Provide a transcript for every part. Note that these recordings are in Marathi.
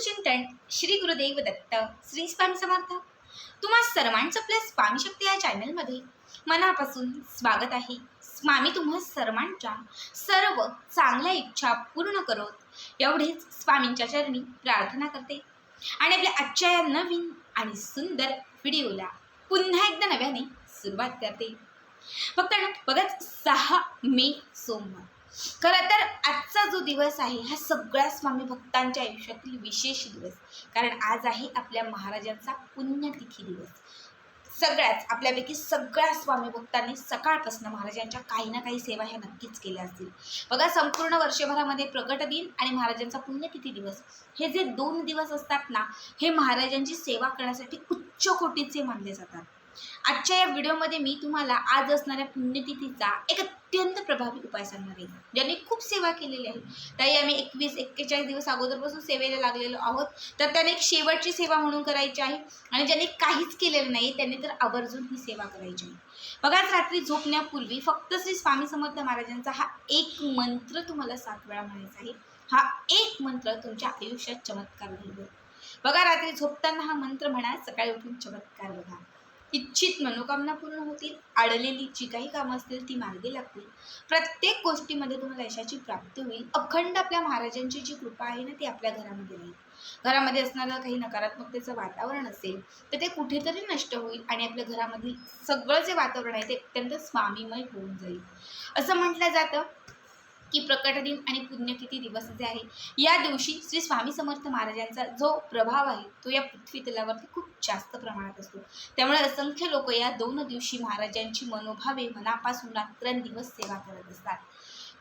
चिंतन श्री गुरुदेव दत्त श्री स्वामी समर्थ. तुम्हा सर्वांचं आपल्या स्वामी शक्ती या चॅनलमध्ये मनापासून स्वागत आहे. स्वामी तुम्हा सर्वांच्या सर्व चांगल्या इच्छा पूर्ण करत. एवढेच स्वामींच्या चरणी प्रार्थना करते. आणि आपल्या आजच्या या नवीन आणि सुंदर व्हिडिओला पुन्हा एकदा नव्याने सुरुवात करते. फक्त ना बघाच सहा मे सोमवार. खरं तर आजचा जो दिवस आहे हा सगळ्या स्वामी भक्तांच्या आयुष्यातील विशेष दिवस. कारण आज आहे आपल्या महाराजांचा पुण्यतिथी दिवस. सगळ्याच आपल्यापैकी सगळ्या स्वामी भक्तांनी सकाळपासून महाराजांच्या काही ना काही सेवा ह्या नक्कीच केल्या असतील. बघा संपूर्ण वर्षभरामध्ये प्रगट दिन आणि महाराजांचा पुण्यतिथी दिवस. हे जे दोन दिवस असतात ना हे महाराजांची सेवा करण्यासाठी उच्च कोटीचे मानले जातात. आजच्या या व्हिडिओमध्ये मी तुम्हाला आज असणाऱ्या पुण्यतिथीचा एक अत्यंत प्रभावी उपाय सांगणार आहे. ज्यांनी खूप सेवा केलेली आहे. ताई आम्ही एकवीस एक्केचाळीस दिवस अगोदरपासून सेवेला लागलेलो आहोत. तर त्याने एक शेवटची सेवा म्हणून करायची आहे. आणि ज्यांनी काहीच केलेलं नाही त्यांनी तर आवर्जून ही सेवा करायची आहे. बघाच रात्री झोपण्यापूर्वी फक्त श्री स्वामी समर्थ महाराजांचा हा एक मंत्र तुम्हाला सात वेळा म्हणायचा आहे. हा एक मंत्र तुमच्या आयुष्यात चमत्कार घडवेल बघा रात्री झोपताना हा मंत्र म्हणा सकाळी उठून चमत्कार बघा. इच्छित मनोकामना पूर्ण होतील अडलेली जी काही कामं असतील ती मार्गी लागतील. प्रत्येक गोष्टीमध्ये तुम्हाला यशाची प्राप्ती होईल. अखंड आपल्या महाराजांची जी कृपा आहे ना ती आपल्या घरामध्ये राहील. घरामध्ये असणारं काही नकारात्मकतेचं वातावरण असेल तर ते कुठेतरी नष्ट होईल आणि आपल्या घरामधील सगळं जे वातावरण आहे ते अत्यंत स्वामीमय होऊन जाईल. असं म्हटलं जातं की प्रकट दिन आणि पुण्यतिथी दिवस जे आहे या दिवशी श्री स्वामी समर्थ महाराजांचा जो प्रभाव आहे तो या पृथ्वी तलावरती खूप जास्त प्रमाणात असतो. त्यामुळे असंख्य लोक या दोन दिवशी महाराजांची मनोभावे मनापासून रात्रंदिवस सेवा करत असतात.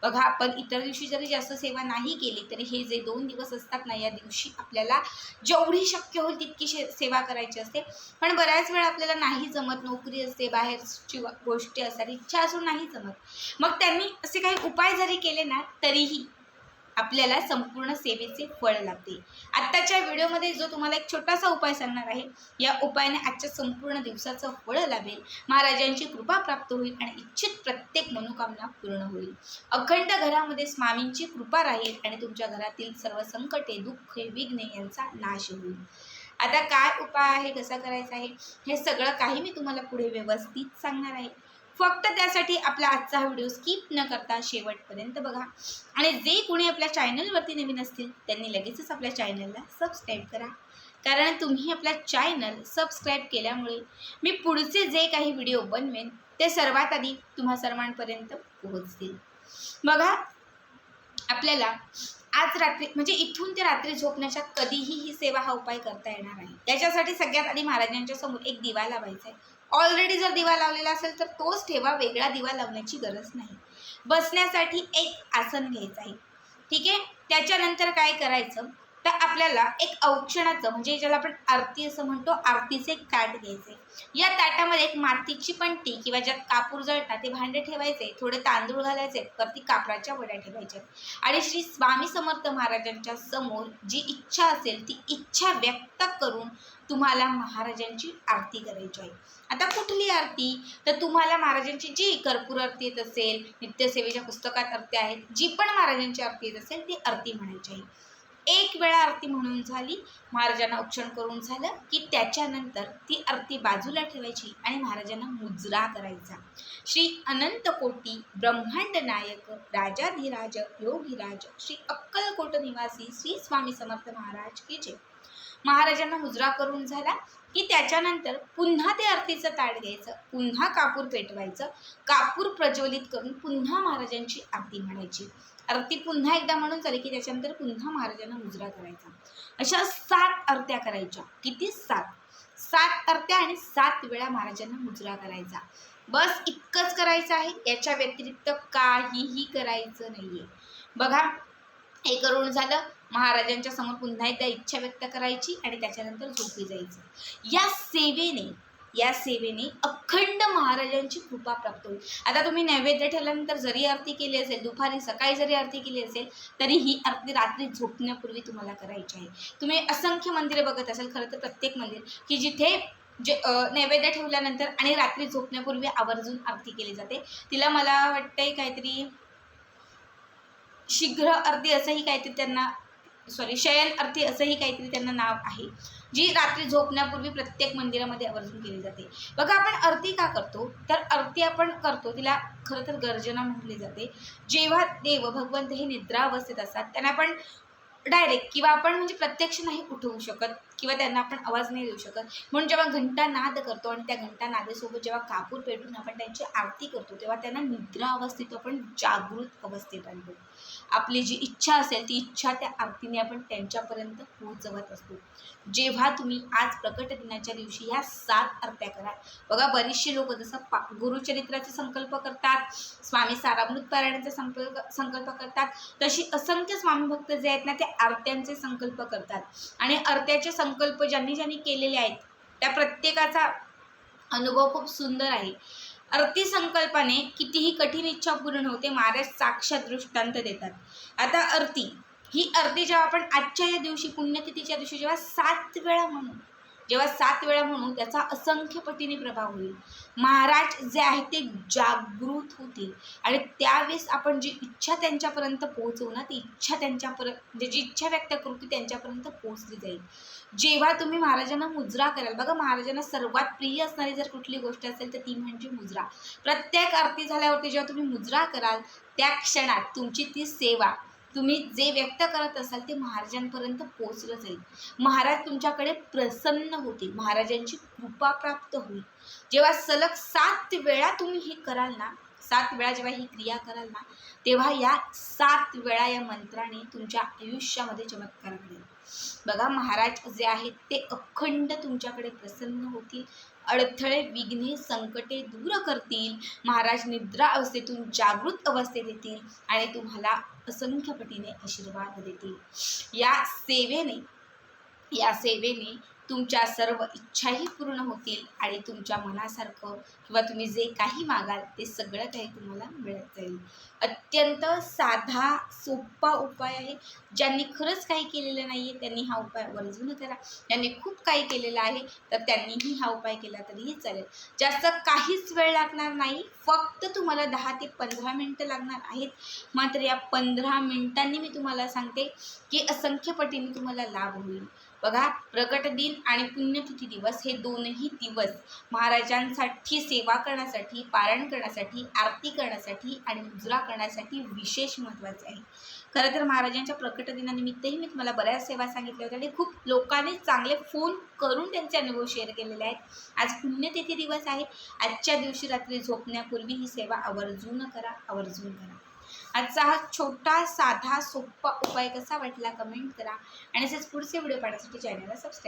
बघा आपण इतर दिवशी जरी जास्त सेवा नाही केली तरी हे जे दोन दिवस असतात ना या दिवशी आपल्याला जेवढी शक्य होईल तितकी शे सेवा करायची असते. पण बऱ्याच वेळा आपल्याला नाही जमत नोकरी असते बाहेरची गोष्टी असतात इच्छा असून नाही जमत. मग त्यांनी असे काही उपाय जरी केले ना तरीही आपल्याला संपूर्ण सेवेचे फळ लागते आत्ताच्या व्हिडिओमध्ये जो तुम्हाला एक छोटासा उपाय सांगणार आहे या उपायाने आजच्या संपूर्ण दिवसाचं फळ लाभेल. महाराजांची कृपा प्राप्त होईल आणि इच्छित प्रत्येक मनोकामना पूर्ण होईल. अखंड घरामध्ये स्वामींची कृपा राहील आणि तुमच्या घरातील सर्व संकटे दुःख विघ्ने यांचा नाश होईल. आता काय उपाय आहे कसा करायचा आहे हे सगळं काही मी तुम्हाला पुढे व्यवस्थित सांगणार आहे. फक्त त्यासाठी आपला आजचा हा व्हिडिओ स्किप न करता शेवटपर्यंत बघा. आणि जे कोणी आपल्या चॅनलवरती नवीन असतील त्यांनी लगेचच आपल्या चॅनलला सबस्क्राईब करा. कारण तुम्ही आपला चॅनल सबस्क्राईब केल्यामुळे मी पुढचे जे काही व्हिडिओ बनवेन ते सर्वात आधी तुम्हा सर्वांपर्यंत पोहोचतील. बघा आपल्याला आज रात्री म्हणजे इथून ते रात्री झोपण्याच्या कधीही ही सेवा हा उपाय करता येणार आहे त्याच्यासाठी सगळ्यात आधी महाराजांच्या समोर एक दिवा लावायचा आहे. ऑलरेडी जर दिवा लावलेला असेल तर तोच ठेवा वेगळा दिवा लावण्याची गरज नाही. बसण्यासाठी एक आसन घ्यायचं आहे. ठीक आहे? त्याच्यानंतर काय करायचं? तर आपल्याला एक औक्षणाचं म्हणजे ज्याला आपण आरती असं म्हणतो आरतीचे एक ताट घ्यायचे. या ताटामध्ये एक मातीची पणती किंवा ज्यात कापूर जळतात ते भांडे ठेवायचे थोडे तांदूळ घालायचे वरती कापराच्या वड्या ठेवायच्या. आणि श्री स्वामी समर्थ महाराजांच्या समोर जी इच्छा असेल ती इच्छा व्यक्त करून तुम्हाला महाराजांची आरती करायची आहे. आता कुठली आरती? तर तुम्हाला महाराजांची जी कर्पूर आरती येत असेल नित्यसेवेच्या पुस्तकात आरती आहेत जी पण महाराजांची आरती येत असेल ती आरती म्हणायची आहे. एक वेळा आरती म्हणून झाली महाराजांना औक्षण करून झालं की त्याच्यानंतर ती आरती बाजूला ठेवायची आणि महाराजांना मुजरा करायचा. श्री अनंत कोटी ब्रह्मांड नायक राजाधिराज योगीराज श्री अक्कलकोट निवासी श्री स्वामी समर्थ महाराज की जय. महाराजांना मुजरा करून झाला की त्याच्यानंतर पुन्हा ते आरतीचं ताट घ्यायचं पुन्हा कापूर पेटवायचं कापूर प्रज्वलित करून पुन्हा महाराजांची आरती म्हणायची. आरती पुन्हा एकदा म्हणून झाली की त्याच्यानंतर पुन्हा महाराजांना मुजरा करायचा. अशा सात आरत्या करायच्या. किती? सात. सात आरत्या आणि सात वेळा महाराजांना मुजरा करायचा. बस इतकंच करायचं आहे. याच्या व्यतिरिक्त काहीही करायचं नाहीये. बघा हे करून झालं. महाराजांच्या समोर पुन्हा एकदा इच्छा व्यक्त करायची आणि त्याच्यानंतर झोपी जायचं. या सेवेने या सेवेने अखंड महाराजांची कृपा प्राप्त होईल. आता तुम्ही नैवेद्य ठेवल्यानंतर जरी आरती केली असेल दुपारी सकाळी जरी आरती केली असेल तरी ही आरती रात्री झोपण्यापूर्वी तुम्हाला करायची आहे. तुम्ही असंख्य मंदिरे बघत असाल खरं तर प्रत्येक मंदिर की जिथे जे नैवेद्य ठेवल्यानंतर आणि रात्री झोपण्यापूर्वी आवर्जून आरती केली जाते. तिला मला वाटतंय काहीतरी शीघ्र आरती असंही काहीतरी त्यांना सॉरी शयन अर्थी असंही काहीतरी त्यांना नाव आहे जी रात्री झोपण्यापूर्वी प्रत्येक मंदिरामध्ये आवर्जून केली जाते. बघा आपण आरती का करतो? तर आरती आपण करतो तिला खरं तर गर्जना म्हटली जाते. जेव्हा देव भगवंत हे निद्रा अवस्थेत असतात त्यांना आपण डायरेक्ट किंवा आपण म्हणजे प्रत्यक्ष नाही उठवू शकत किंवा त्यांना आपण आवाज नाही देऊ शकत. म्हणून जेव्हा घंटा नाद करतो आणि त्या घंटा नादेसोबत जेव्हा कापूर पेटून आपण त्यांची आरती करतो तेव्हा त्यांना निद्रा अवस्थेत आपण जागृत अवस्थेत आणतो. आपली जी इच्छा असेल ती इच्छा त्या आरतीने आपण त्यांच्यापर्यंत पोहोचवत असतो. जेव्हा तुम्ही आज प्रकट दिनाच्या दिवशी ह्या सात आरत्या करा बघा बरीचशी लोक जसं पा गुरुचरित्राचे संकल्प करतात स्वामी सारामृत पारायणाचा संकल्प संकल्प करतात तशी असंख्य स्वामी भक्त जे आहेत ना ते आरत्यांचे संकल्प करतात. आणि आरत्याचे संकल्प ज्यांनी ज्यांनी केलेले आहेत त्या प्रत्येकाचा अनुभव खूप सुंदर आहे. अर्थी संकल्पाने कितीही कठीण इच्छा पूर्ण होते महाराज साक्षात दृष्टांत देतात. आता अर्थी ही अर्थी जेव्हा आपण आजच्या या दिवशी पुण्यतिथीच्या दिवशी जेव्हा सात वेळा म्हणू जेव्हा सात वेळा म्हणू त्याचा असंख्य पटीने प्रभाव होईल. महाराज जे आहे ते जागृत होतील. आणि त्यावेळेस आपण जी इच्छा त्यांच्यापर्यंत पोहोचवू ना ती इच्छा त्यांच्यापर्यंत म्हणजे जी इच्छा व्यक्त करू ती त्यांच्यापर्यंत पोहोचली जाईल. जेव्हा तुम्ही महाराजांना मुजरा कराल बघा महाराजांना सर्वात प्रिय असणारी जर कुठली गोष्ट असेल तर ती म्हणजे मुजरा. प्रत्येक आरती झाल्यावरती जेव्हा तुम्ही मुजरा कराल त्या क्षणात तुमची ती सेवा तुम्ही जे व्यक्त करत असाल ते महाराजांपर्यंत पोचलं जाईल. महाराज तुमच्याकडे प्रसन्न होतील. महाराजांची कृपा प्राप्त होईल. जेव्हा सलग सात वेळा तुम्ही हे कराल ना सात वेळा जेव्हा ही क्रिया कराल ना तेव्हा या सात वेळा या मंत्राने तुमच्या आयुष्यामध्ये चमत्कार घडेल. बघा महाराज जे आहेत ते अखंड तुमच्याकडे प्रसन्न होतील. अडथळे विघ्ने संकटे दूर करतील. महाराज निद्रा अवस्थेतून जागृत अवस्थेत येतील आणि तुम्हाला असंख्य पटीने आशीर्वाद देतील या सेवेने या सेवेने तुमच्या सर्व इच्छाही पूर्ण होतील आणि तुमच्या मनासारखं किंवा तुम्ही जे काही मागाल ते सगळं काही तुम्हाला मिळत जाईल. अत्यंत साधा सोपा उपाय आहे. ज्यांनी खरंच काही केलेलं नाही आहे त्यांनी हा उपाय वर्जून करा. ज्यांनी खूप काही केलेलं आहे तर त्यांनीही हा उपाय केला तरीही चालेल. जास्त काहीच वेळ लागणार नाही. फक्त तुम्हाला दहा ते पंधरा मिनटं लागणार आहेत. मात्र या पंधरा मिनिटांनी मी तुम्हाला सांगते की असंख्य पटीने तुम्हाला लाभ होईल. बघा प्रकट दिन आणि पुण्यतिथी दिवस हे दोनही दिवस महाराजांसाठी सेवा करण्यासाठी पारायण करण्यासाठी आरती करण्यासाठी आणि मुजरा करण्यासाठी विशेष महत्त्वाचे आहे. खरं तर महाराजांच्या प्रकट दिनानिमित्तही मी तुम्हाला बऱ्याच सेवा सांगितल्या होत्या आणि खूप लोकांनी चांगले फोन करून त्यांचे अनुभव शेअर केलेले आहेत. आज पुण्यतिथी दिवस आहे. आजच्या दिवशी रात्री झोपण्यापूर्वी ही सेवा आवर्जून करा आवर्जून करा. आजचा हा छोटा साधा सोपा उपाय कसा वाटला कमेंट करा. आणि असेच पुढचे व्हिडिओ पाहण्यासाठी चॅनलला सबस्क्राईब